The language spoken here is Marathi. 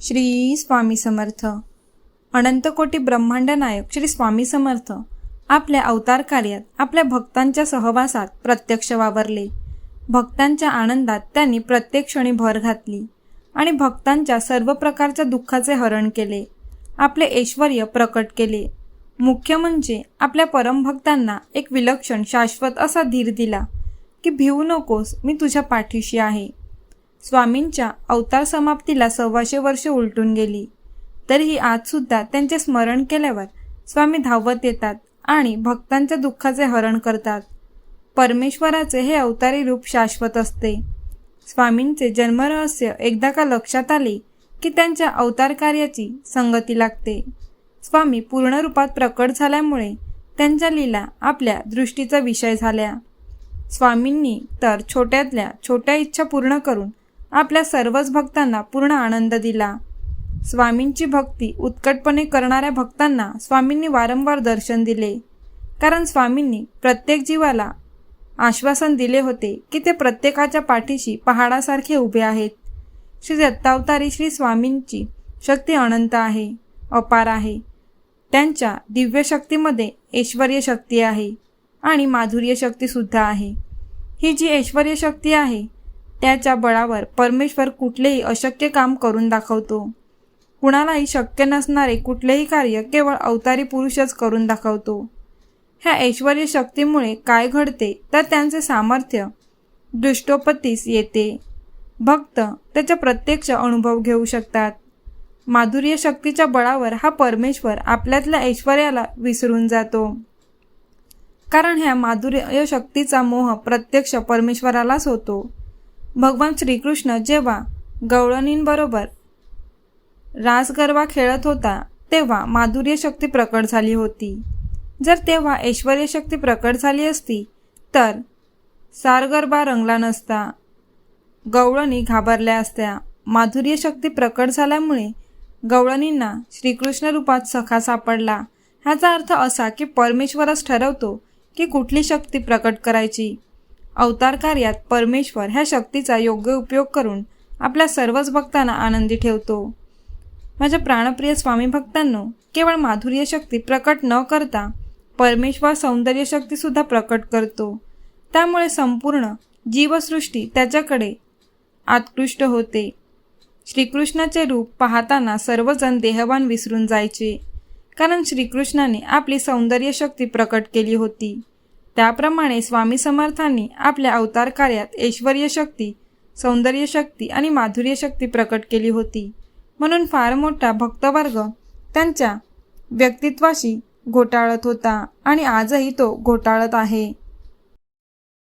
श्री स्वामी समर्थ. अनंतकोटी ब्रह्मांड नायक श्री स्वामी समर्थ. आपल्या अवतार कार्यात आपल्या भक्तांच्या सहवासात प्रत्यक्ष वावरले. भक्तांच्या आनंदात त्यांनी प्रत्येक क्षणी भर घातली आणि भक्तांच्या सर्व प्रकारच्या दुःखाचे हरण केले. आपले ऐश्वर प्रकट केले. मुख्य म्हणजे आपल्या परमभक्तांना एक विलक्षण शाश्वत असा धीर दिला की भिवू नकोस मी तुझ्या पाठीशी आहे. स्वामींच्या अवतार समाप्तीला सव्वाशे वर्ष उलटून गेली. तरीही आजसुद्धा त्यांचे स्मरण केल्यावर स्वामी धावत येतात आणि भक्तांच्या दुःखाचे हरण करतात. परमेश्वराचे हे अवतारी रूप शाश्वत असते. स्वामींचे जन्मरहस्य एकदा का लक्षात आले की त्यांच्या अवतार कार्याची संगती लागते. स्वामी पूर्ण रूपात प्रकट झाल्यामुळे त्यांच्या लीला आपल्या दृष्टीचा विषय झाल्या. स्वामींनी तर छोट्यातल्या छोट्या इच्छा पूर्ण करून आपल्या सर्वच भक्तांना पूर्ण आनंद दिला. स्वामींची भक्ती उत्कटपणे करणाऱ्या भक्तांना स्वामींनी वारंवार दर्शन दिले. कारण स्वामींनी प्रत्येक जीवाला आश्वासन दिले होते की ते प्रत्येकाच्या पाठीशी पहाडासारखे उभे आहेत. श्री दत्तावतारी श्री स्वामींची शक्ती अनंत आहे अपार आहे. त्यांच्या दिव्य शक्तीमध्ये ऐश्वर्य शक्ती आहे आणि माधुर्य शक्तीसुद्धा आहे. ही जी ऐश्वर शक्ती आहे त्याच्या बळावर परमेश्वर कुठलेही अशक्य काम करून दाखवतो. कुणालाही शक्य नसणारे कुठलेही कार्य केवळ अवतारी पुरुषच करून दाखवतो. ह्या ऐश्वर्य शक्तीमुळे काय घडते तर त्यांचे सामर्थ्य? दृष्टोपतीस येते. भक्त त्याचा प्रत्यक्ष अनुभव घेऊ शकतात. माधुर्य शक्तीच्या बळावर हा परमेश्वर आपल्यातल्या ऐश्वर्याला विसरून जातो. कारण ह्या माधुर्य शक्तीचा मोह प्रत्यक्ष परमेश्वरालाच होतो. भगवान श्रीकृष्ण जेव्हा गवळणींबरोबर रासगरबा खेळत होता तेव्हा माधुर्य शक्ती प्रकट झाली होती. जर तेव्हा ऐश्वर्य शक्ती प्रकट झाली असती तर सारगरबा रंगला नसता. गवळणी घाबरल्या असत्या. माधुर्य शक्ती प्रकट झाल्यामुळे गवळणींना श्रीकृष्ण रूपात सखा सापडला. ह्याचा अर्थ असा की परमेश्वरच ठरवतो की कुठली शक्ती प्रकट करायची. अवतार कार्यात परमेश्वर ह्या शक्तीचा योग्य उपयोग करून आपल्या सर्वच भक्तांना आनंदी ठेवतो. माझ्या प्राणप्रिय स्वामी भक्तांनो केवळ माधुर्य शक्ती प्रकट न करता परमेश्वर सौंदर्य शक्तीसुद्धा प्रकट करतो. त्यामुळे संपूर्ण जीवसृष्टी त्याच्याकडे आत्कृष्ट होते. श्रीकृष्णाचे रूप पाहताना सर्वजण देहवान विसरून जायचे कारण श्रीकृष्णाने आपली सौंदर्य शक्ती प्रकट केली होती. त्याप्रमाणे स्वामी समर्थांनी आपल्या अवतार कार्यात ऐश्वर्य शक्ती सौंदर्य शक्ती आणि माधुर्य शक्ती प्रकट केली होती. म्हणून फार मोठा भक्तवर्ग त्यांच्या व्यक्तित्वाशी घोटाळत होता आणि आजही तो घोटाळत आहे.